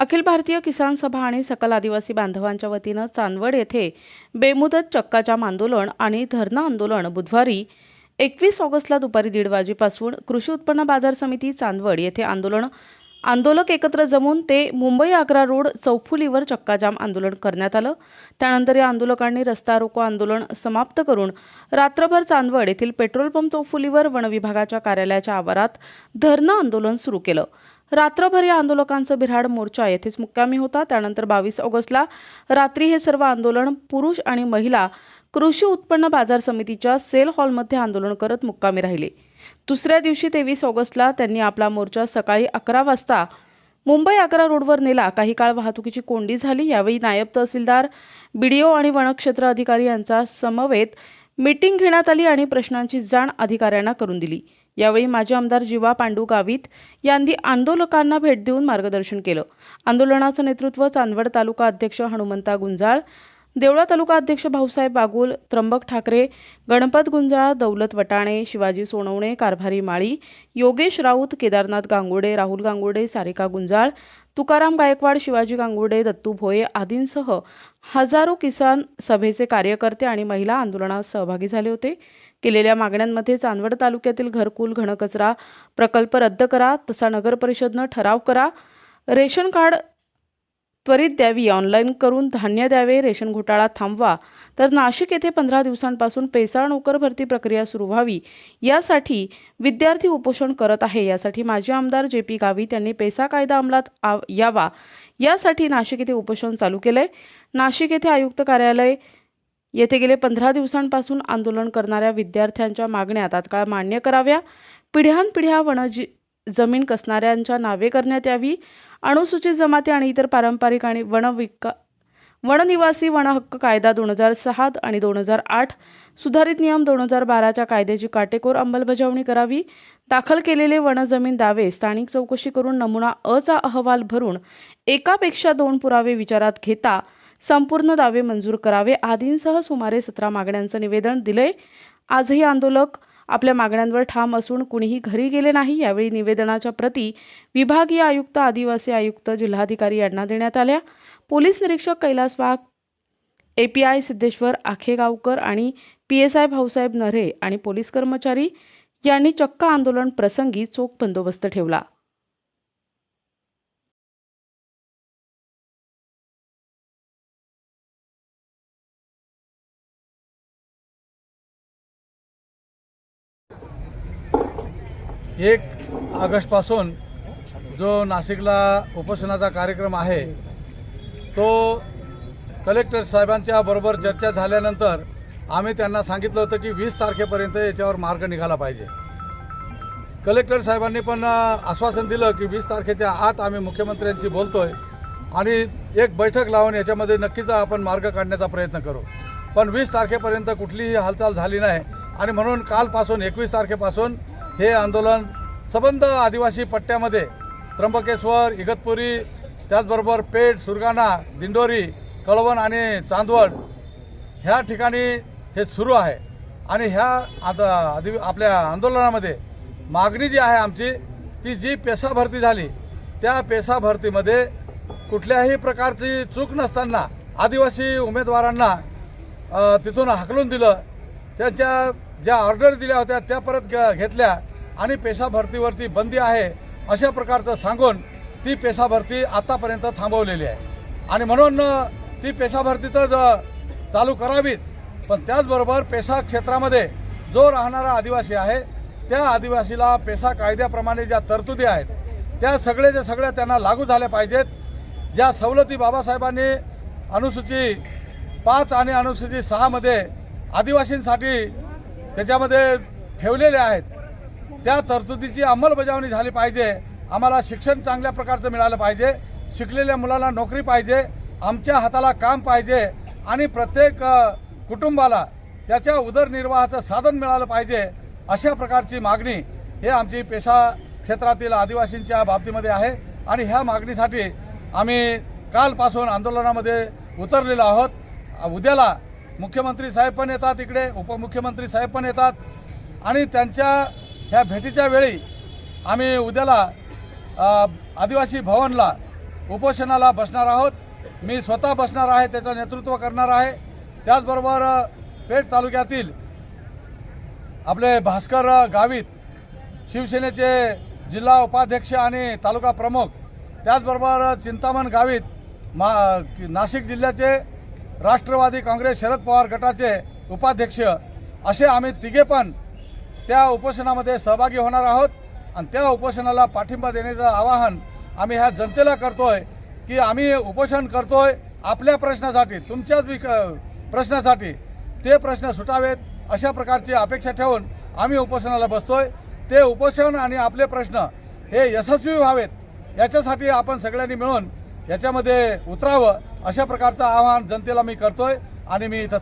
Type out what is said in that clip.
अखिल भारतीय किसान सभा आणि सकल आदिवासी बांधवांच्या वतीनं चांदवड येथे बेमुदत चक्काजाम आंदोलन आणि धरणं आंदोलन बुधवारी एकवीस ऑगस्टला दुपारी दीड वाजेपासून कृषी उत्पन्न बाजार समिती चांदवड येथे आंदोलन आंदोलक एकत्र जमून ते मुंबई आग्रा रोड चौफुलीवर चक्काजाम आंदोलन करण्यात आलं. त्यानंतर या आंदोलकांनी रस्ता रोको आंदोलन समाप्त करून रात्रभर चांदवड येथील पेट्रोल पंप चौफुलीवर वन विभागाच्या कार्यालयाच्या आवारात धरणं आंदोलन सुरू केलं. रात्रभर या आंदोलकांचं बिऱ्हाड मोर्चा येथेच मुक्कामी होता. त्यानंतर बावीस ऑगस्टला रात्री हे सर्व आंदोलन पुरुष आणि महिला कृषी उत्पन्न बाजार समितीच्या सेल हॉलमध्ये आंदोलन करत मुक्कामी राहिले. दुसऱ्या दिवशी तेवीस ऑगस्टला त्यांनी आपला मोर्चा सकाळी अकरा वाजता मुंबई आग्रा रोडवर नेला. काही काळ वाहतुकीची कोंडी झाली. यावेळी नायब तहसीलदार बीडीओ आणि वनक्षेत्र अधिकारी यांचा समवेत मीटिंग घेण्यात आली आणि प्रश्नांची जाण अधिकाऱ्यांना करून दिली. यावेळी माजी आमदार जीवा पांडू गावित यांनी आंदोलकांना भेट देऊन मार्गदर्शन केलं. आंदोलनाचं नेतृत्व चांदवड तालुका अध्यक्ष हनुमंता गुंजाळ देवळा तालुका अध्यक्ष भाऊसाहेब बागुल त्र्यंबक ठाकरे गणपत गुंजाळ दौलत वटाणे शिवाजी सोनवणे कारभारी माळी योगेश राऊत केदारनाथ गांगुडे राहुल गांगुडे सारिका गुंजाळ तुकाराम गायकवाड शिवाजी गांगुडे दत्तू भोये आदींसह हजारो किसान सभेचे कार्यकर्ते आणि महिला आंदोलनात सहभागी झाले होते. केलेल्या मागण्यांमध्ये चांदवड तालुक्यातील घरकुल घनकचरा प्रकल्प रद्द करा तसा नगर परिषदनं ठराव करा. रेशन कार्ड त्वरित द्यावी ऑनलाईन करून धान्य द्यावे रेशन घोटाळा थांबवा. तर नाशिक येथे पंधरा दिवसांपासून पेसाळ नोकर भरती प्रक्रिया सुरू व्हावी. यासाठी विद्यार्थी उपोषण करत आहे. यासाठी माजी आमदार जे पी गावित यांनी पेसा कायदा अंमलात आव- यावा. यासाठी नाशिक येथे उपोषण चालू केलं आहे नाशिक येथे आयुक्त कार्यालय येथे गेले पंधरा दिवसांपासून आंदोलन करणाऱ्या विद्यार्थ्यांच्या मागण्या तात्काळ मान्य कराव्या. पिढ्यानपिढ्या वनजी जमीन कसणाऱ्यांच्या नावे करण्यात यावी. अनुसूचित जमाती आणि इतर पारंपरिक आणि वनविका वननिवासी वनहक्क कायदा दोन हजार सहा आणि दोन हजार आठ सुधारित नियम दोन हजार बाराच्या कायद्याची काटेकोर अंमलबजावणी करावी. दाखल केलेले वनजमीन दावे स्थानिक चौकशी करून नमुना अचा अहवाल भरून एकापेक्षा दोन पुरावे विचारात घेता संपूर्ण दावे मंजूर करावे. आदींसह सुमारे सतरा मागण्यांचं निवेदन दिलंय. आजही आंदोलक आपल्या मागण्यांवर ठाम असून कुणीही घरी गेले नाही यावेळी निवेदनाच्या प्रती विभागीय आयुक्त आदिवासी आयुक्त जिल्हाधिकारी यांना देण्यात आल्या. पोलीस निरीक्षक कैलास वाघ आय सिद्धेश्वर आखेगावकर आणि पी एस आय भाऊसाहेब नरे आणि पोलीस कर्मचारी यांनी चक्क आंदोलन प्रसंगी चोख बंदोबस्त ठेवला. एक ऑगस्टपासून जो नाशिकला उपोषणाचा कार्यक्रम आहे तो कलेक्टर साहेबांच्या बरोबर चर्चा झाल्यानंतर आम्ही त्यांना सांगितलं होतं की वीस तारखेपर्यंत याच्यावर मार्ग निघाला पाहिजे. कलेक्टर साहेबांनी पण आश्वासन दिलं की वीस तारखेच्या आत आम्ही मुख्यमंत्र्यांशी बोलतोय आणि एक बैठक लावून याच्यामध्ये नक्कीच आपण मार्ग काढण्याचा प्रयत्न करू. पण वीस तारखेपर्यंत कुठलीही हालचाल झाली नाही आणि म्हणून कालपासून एकवीस तारखेपासून हे आंदोलन सबंध आदिवासी पट्ट्यामध्ये त्र्यंबकेश्वर इगतपुरी त्याचबरोबर पेठ सुरगाणा दिंडोरी कळवण आणि चांदवड ह्या ठिकाणी हे सुरू आहे. आणि ह्या आता आदि आपल्या आंदोलनामध्ये मागणी जी आहे आमची ती जी पेसा भरती झाली त्या पेसा भरतीमध्ये कुठल्याही प्रकारची चूक नसताना आदिवासी उमेदवारांना तिथून हाकलून दिलं. त्यांच्या ज्या ऑर्डर दिल्या होत्या त्या परत घेतल्या आणि पेशा भरतीवरती बंदी आहे अशा प्रकारचं सांगून ती पेशा भरती आतापर्यंत थांबवलेली आहे. आणि म्हणून ती पेशा भरती तर चालू करावीत पण त्याचबरोबर पेशा क्षेत्रामध्ये जो राहणारा आदिवासी आहे त्या आदिवासीला पेशा कायद्याप्रमाणे ज्या तरतुदी आहेत त्या सगळ्याच्या सगळ्या त्यांना लागू झाल्या पाहिजेत. ज्या सवलती बाबासाहेबांनी अनुसूची पाच आणि अनुसूची सहामध्ये आदिवासींसाठी त्याच्यामध्ये ठेवलेले आहेत. त्या तरतुदीची अंमलबजावणी झाली पाहिजे. आम्हाला शिक्षण चांगल्या प्रकारचं मिळालं पाहिजे. शिकलेल्या मुलाला नोकरी पाहिजे. आमच्या हाताला काम पाहिजे. आणि प्रत्येक कुटुंबाला त्याच्या उदरनिर्वाहाचं साधन मिळालं पाहिजे अशा प्रकारची मागणी हे आमची पेशा क्षेत्रातील आदिवासींच्या बाबतीमध्ये आहे. आणि ह्या मागणीसाठी आम्ही कालपासून आंदोलनामध्ये उतरलेलो आहोत. उद्याला मुख्यमंत्री साहेब पण येतात इकडे उपमुख्यमंत्री साहेब पण येतात. आणि त्यांच्या ह्या भेटीच्या वेळी आम्ही उद्याला आदिवासी भवनला उपोषणाला बसणार आहोत. मी स्वतः बसणार आहे त्याचं नेतृत्व करणार आहे. त्याचबरोबर पेठ तालुक्यातील आपले भास्कर गावित शिवसेनेचे जिल्हा उपाध्यक्ष आणि तालुका प्रमुख त्याचबरोबर चिंतामण गावित मा नाशिक जिल्ह्याचे राष्ट्रवादी काँग्रेस शरद पवार गटाचे उपाध्यक्ष असे आम्ही तिघे पण त्या उपोषणामध्ये सहभागी होणार आहोत. आणि त्या उपोषणाला पाठिंबा देण्याचं आवाहन आम्ही ह्या जनतेला करतोय की आम्ही उपोषण करतोय आपल्या प्रश्नासाठी तुमच्याच विक प्रश्नासाठी. ते प्रश्न सुटावेत अशा प्रकारची अपेक्षा ठेवून आम्ही उपोषणाला बसतोय. ते उपोषण आणि आपले प्रश्न हे यशस्वी व्हावेत. याच्यासाठी आपण सगळ्यांनी मिळून याच्यामध्ये उतरावं. अशा प्रकारचं आवाहन जनतेला मी करतोय आणि मी इथं